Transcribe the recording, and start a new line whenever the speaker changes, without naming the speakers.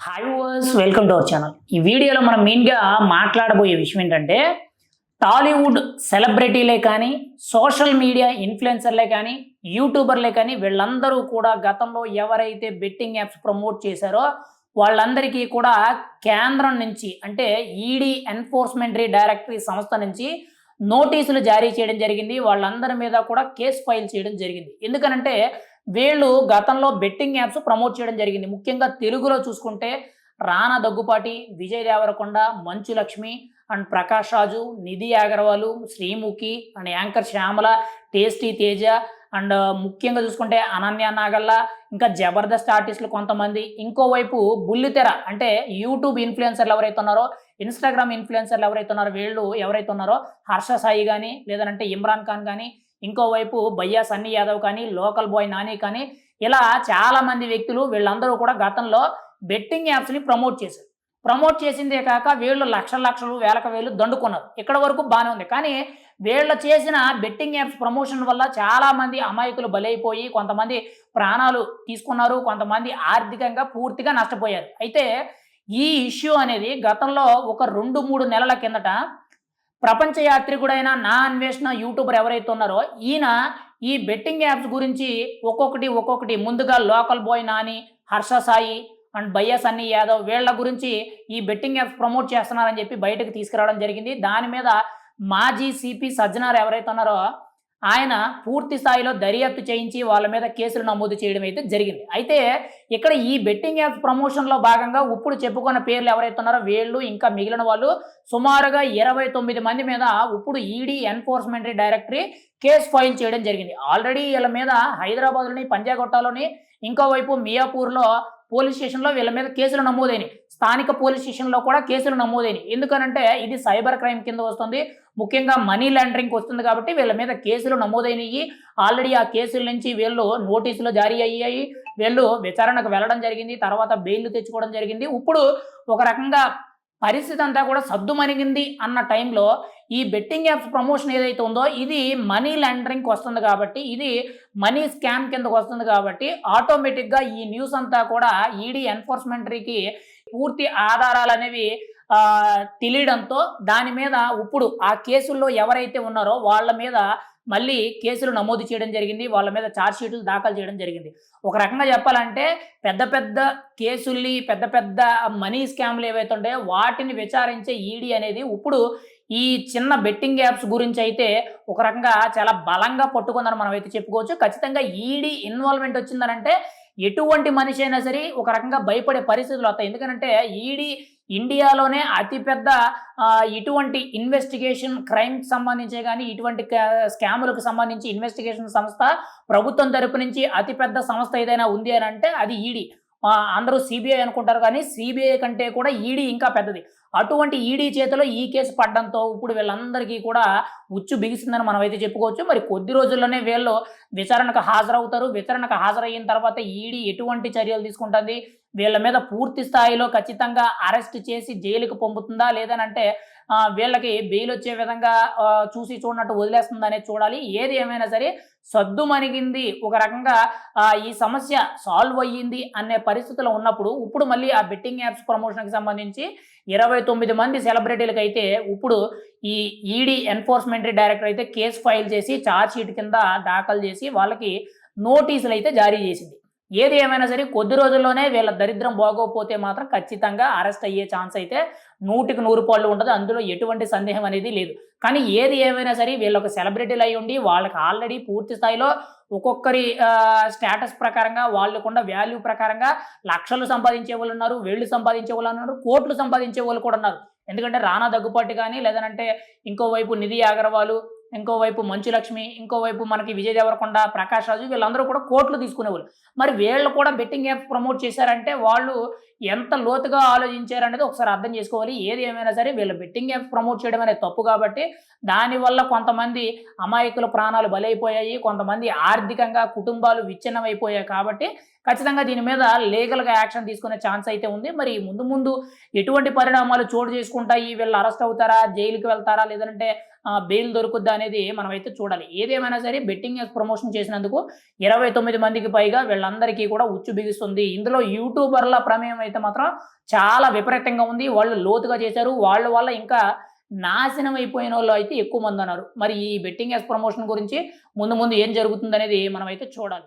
Hi viewers welcome to our channel ఈ వీడియోలో మనం మెయిన్గా మాట్లాడబోయే విషయం ఏంటంటే టాలీవుడ్ సెలబ్రిటీలే కానీ సోషల్ మీడియా ఇన్ఫ్లుయెన్సర్లే కానీ యూట్యూబర్లే కానీ వీళ్ళందరూ కూడా గతంలో ఎవరైతే బెట్టింగ్ యాప్స్ ప్రమోట్ చేశారో వాళ్ళందరికీ కూడా కేంద్రం నుంచి అంటే ఈడీ ఎన్ఫోర్స్మెంటరీ డైరెక్టరీ సంస్థ నుంచి నోటీసులు జారీ చేయడం జరిగింది. వాళ్ళందరి మీద కూడా కేసు ఫైల్ చేయడం జరిగింది. ఎందుకనంటే వీళ్ళు గతంలో బెట్టింగ్ యాప్స్ ప్రమోట్ చేయడం జరిగింది. ముఖ్యంగా తెలుగులో చూసుకుంటే రానా Daggubati Vijay Deverakonda Manchu Lakshmi and Prakash Raju Nidhi Agarwal Sreemukhi and anchor Shyamala tasty Teja and ముఖ్యంగా చూసుకుంటే అనన్య నాగల్ల ఇంకా జబర్దస్త్ ఆర్టిస్టులు కొంతమంది. ఇంకోవైపు బుల్లితెర అంటే యూట్యూబ్ ఇన్ఫ్లుయెన్సర్లు ఎవరైతే ఉన్నారో ఇన్స్టాగ్రామ్ ఇన్ఫ్లుయెన్సర్లు ఎవరైతే ఉన్నారో వీళ్ళు ఎవరైతే ఉన్నారో హర్ష సాయి కానీ లేదంటే ఇమ్రాన్ ఖాన్ కానీ ఇంకోవైపు బయ్యా సన్నీ యాదవ్ కానీ లోకల్ బాయ్ నాని కానీ ఇలా చాలా మంది వ్యక్తులు వీళ్ళందరూ కూడా గతంలో బెట్టింగ్ యాప్స్ని ప్రమోట్ చేశారు. ప్రమోట్ చేసిందే కాక వీళ్ళు లక్షల లక్షలు వేలకు వేలు దండుకున్నారు. ఇక్కడ వరకు బాగానే ఉంది. కానీ వీళ్ళు చేసిన బెట్టింగ్ యాప్స్ ప్రమోషన్ వల్ల చాలా మంది అమాయకులు బలైపోయి కొంతమంది ప్రాణాలు తీసుకున్నారు కొంతమంది ఆర్థికంగా పూర్తిగా నష్టపోయారు. అయితే ఈ ఇష్యూ అనేది గతంలో ఒక రెండు మూడు నెలల కిందట ప్రపంచ యాత్రికుడైన నా అన్వేషణ యూట్యూబర్ ఎవరైతే ఉన్నారో ఈయన ఈ బెట్టింగ్ యాప్స్ గురించి ఒక్కొక్కటి ఒక్కొక్కటి ముందుగా local boy Nani Harsha Sai and Bhayya Sunny Yadav వీళ్ళ గురించి ఈ బెట్టింగ్ యాప్స్ ప్రమోట్ చేస్తున్నారని చెప్పి బయటకు తీసుకురావడం జరిగింది. దాని మీద మాజీ సిపి సజ్జనార్ ఎవరైతే ఉన్నారో ఆయన పూర్తి స్థాయిలో దర్యాప్తు చేయించి వాళ్ళ మీద కేసులు నమోదు చేయడం అయితే జరిగింది. అయితే ఇక్కడ ఈ బెట్టింగ్ యాప్ ప్రమోషన్లో భాగంగా ఇప్పుడు చెప్పుకున్న పేర్లు ఎవరైతే ఉన్నారో వీళ్ళు ఇంకా మిగిలిన వాళ్ళు సుమారుగా ఇరవై తొమ్మిది మంది మీద ఇప్పుడు ED enforcement directorate case file చేయడం జరిగింది. ఆల్రెడీ వీళ్ళ మీద హైదరాబాద్లోని పంజాగొట్టాలోని ఇంకోవైపు మియాపూర్లో పోలీస్ స్టేషన్లో వీళ్ళ మీద కేసులు నమోదైనవి స్థానిక పోలీస్ స్టేషన్లో కూడా కేసులు నమోదైనవి ఎందుకనంటే ఇది సైబర్ క్రైమ్ కింద వస్తుంది. ముఖ్యంగా మనీ లాండరింగ్ వస్తుంది కాబట్టి వీళ్ళ మీద కేసులు నమోదైనవి ఆల్రెడీ ఆ కేసుల నుంచి వీళ్ళు నోటీసులు జారీ అయ్యాయి. వీళ్ళు విచారణకు వెళ్ళడం జరిగింది. తర్వాత బెయిల్ తెచ్చుకోవడం జరిగింది. ఇప్పుడు ఒక రకంగా పరిస్థితి అంతా కూడా సద్దుమణిగింది అన్న టైంలో ఈ బెట్టింగ్ యాప్స్ ప్రమోషన్ ఏదైతే ఉందో ఇది మనీ లాండరింగ్కి వస్తుంది కాబట్టి ఇది మనీ స్కామ్ కిందకు వస్తుంది కాబట్టి ఆటోమేటిక్గా ఈ న్యూస్ అంతా కూడా ఈడీ ఎన్ఫోర్స్మెంటరీకి పూర్తి ఆధారాలు అనేవి తెలియడంతో దాని మీద ఇప్పుడు ఆ కేసుల్లో ఎవరైతే ఉన్నారో వాళ్ళ మీద మళ్ళీ కేసులు నమోదు చేయడం జరిగింది వాళ్ళ మీద ఛార్జ్ షీట్లు దాఖలు చేయడం జరిగింది. ఒక రకంగా చెప్పాలంటే పెద్ద పెద్ద కేసుల్ని పెద్ద పెద్ద మనీ స్కామ్లు ఏవైతే ఉంటాయో వాటిని విచారించే ఈడీ అనేది ఇప్పుడు ఈ చిన్న బెట్టింగ్ యాప్స్ గురించి అయితే ఒక రకంగా చాలా బలంగా పట్టుకుందని మనం అయితే చెప్పుకోవచ్చు. ఖచ్చితంగా ఈడీ ఇన్వాల్వ్మెంట్ వచ్చిందనంటే ఎటువంటి మనిషి అయినా సరే ఒక రకంగా భయపడే పరిస్థితులు వస్తాయి. ఎందుకంటే ఈడీ ఇండియాలోనే అతిపెద్ద ఇటువంటి ఇన్వెస్టిగేషన్ క్రైమ్కి సంబంధించే కానీ ఇటువంటి స్కాములకు సంబంధించి ఇన్వెస్టిగేషన్ సంస్థ ప్రభుత్వం తరపు నుంచి అతిపెద్ద సంస్థ ఏదైనా ఉంది అని అంటే అది ఈడీ అందరూ సిబిఐ అనుకుంటారు కానీ సిబిఐ కంటే కూడా ఈడీ ఇంకా పెద్దది. అటువంటి ఈడీ చేతిలో ఈ కేసు పడడంతో ఇప్పుడు వీళ్ళందరికీ కూడా ఉచ్చు బిగిసిందని మనం అయితే చెప్పుకోవచ్చు. మరి కొద్ది రోజుల్లోనే వీళ్ళు విచారణకు హాజరవుతారు. విచారణకు హాజరయిన తర్వాత ఈడీ ఎటువంటి చర్యలు తీసుకుంటుంది? వీళ్ళ మీద పూర్తి స్థాయిలో ఖచ్చితంగా అరెస్ట్ చేసి జైలుకు పంపుతుందా లేదనంటే వీళ్ళకి బెయిల్ వచ్చే విధంగా చూసి చూడనట్టు వదిలేస్తుందా అనేది చూడాలి. ఏది ఏమైనా సరే సద్దు మణిగింది ఒక రకంగా ఈ సమస్య సాల్వ్ అయ్యింది అనే పరిస్థితిలో ఉన్నప్పుడు ఇప్పుడు మళ్ళీ ఆ బెట్టింగ్ యాప్స్ ప్రమోషన్కి సంబంధించి ఇరవై తొమ్మిది మంది సెలబ్రిటీలకు అయితే ఇప్పుడు ఈ ఈడీ ఎన్ఫోర్స్మెంటరీ డైరెక్టర్ అయితే కేసు ఫైల్ చేసి ఛార్జ్ షీట్ కింద దాఖలు చేసి వాళ్ళకి నోటీసులు అయితే జారీ చేసింది. ఏది ఏమైనా సరే కొద్ది రోజుల్లోనే వీళ్ళ దరిద్రం బాగోకపోతే మాత్రం ఖచ్చితంగా అరెస్ట్ అయ్యే ఛాన్స్ అయితే నూటికి నూరు పళ్ళు ఉంటుంది. అందులో ఎటువంటి సందేహం అనేది లేదు. కానీ ఏది ఏమైనా సరే వీళ్ళొక సెలబ్రిటీలు అయి ఉండి వాళ్ళకి ఆల్రెడీ పూర్తి స్థాయిలో ఒక్కొక్కరి స్టేటస్ ప్రకారంగా వాళ్ళకున్న వాల్యూ ప్రకారంగా లక్షలు సంపాదించే వాళ్ళు ఉన్నారు వేళ్ళు సంపాదించే వాళ్ళు ఉన్నారు కోట్లు సంపాదించే వాళ్ళు కూడా ఉన్నారు. ఎందుకంటే రానా దగ్గుపాటి కానీ లేదంటే ఇంకోవైపు నిధి అగర్వాలు ఇంకోవైపు మంచు లక్ష్మి ఇంకోవైపు మనకి విజయ్ దేవరకొండ ప్రకాష్ రాజు వీళ్ళందరూ కూడా కోట్లు తీసుకునేవాళ్ళు. మరి వీళ్ళు కూడా బెట్టింగ్ యాప్ ప్రమోట్ చేశారంటే వాళ్ళు ఎంత లోతుగా ఆలోచించారనేది ఒకసారి అర్థం చేసుకోవాలి. ఏది ఏమైనా సరే వీళ్ళు బెట్టింగ్ యాప్ ప్రమోట్ చేయడం అనేది తప్పు కాబట్టి దానివల్ల కొంతమంది అమాయకుల ప్రాణాలు బలైపోయాయి కొంతమంది ఆర్థికంగా కుటుంబాలు విచ్ఛిన్నమైపోయాయి కాబట్టి ఖచ్చితంగా దీని మీద లీగల్గా యాక్షన్ తీసుకునే ఛాన్స్ అయితే ఉంది. మరి ముందు ముందు ఎటువంటి పరిణామాలు చోటు చేసుకుంటాయి? వీళ్ళు అరెస్ట్ అవుతారా? జైలుకి వెళ్తారా? లేదంటే బెయిల్ దొరుకుద్దా అనేది మనమైతే చూడాలి. ఏదేమైనా సరే బెట్టింగ్ యాప్స్ ప్రమోషన్ చేసినందుకు ఇరవై తొమ్మిది మందికి పైగా వీళ్ళందరికీ కూడా ఉచ్చు బిగుస్తుంది. ఇందులో యూట్యూబర్ల ప్రమేయం అయితే మాత్రం చాలా విపరీతంగా ఉంది. వాళ్ళు లోతుగా చేశారు. వాళ్ళ వల్ల ఇంకా నాశనం అయిపోయిన వాళ్ళు అయితే ఎక్కువ మంది ఉన్నారు. మరి ఈ బెట్టింగ్ యాప్స్ ప్రమోషన్ గురించి ముందు ముందు ఏం జరుగుతుంది అనేది మనమైతే చూడాలి.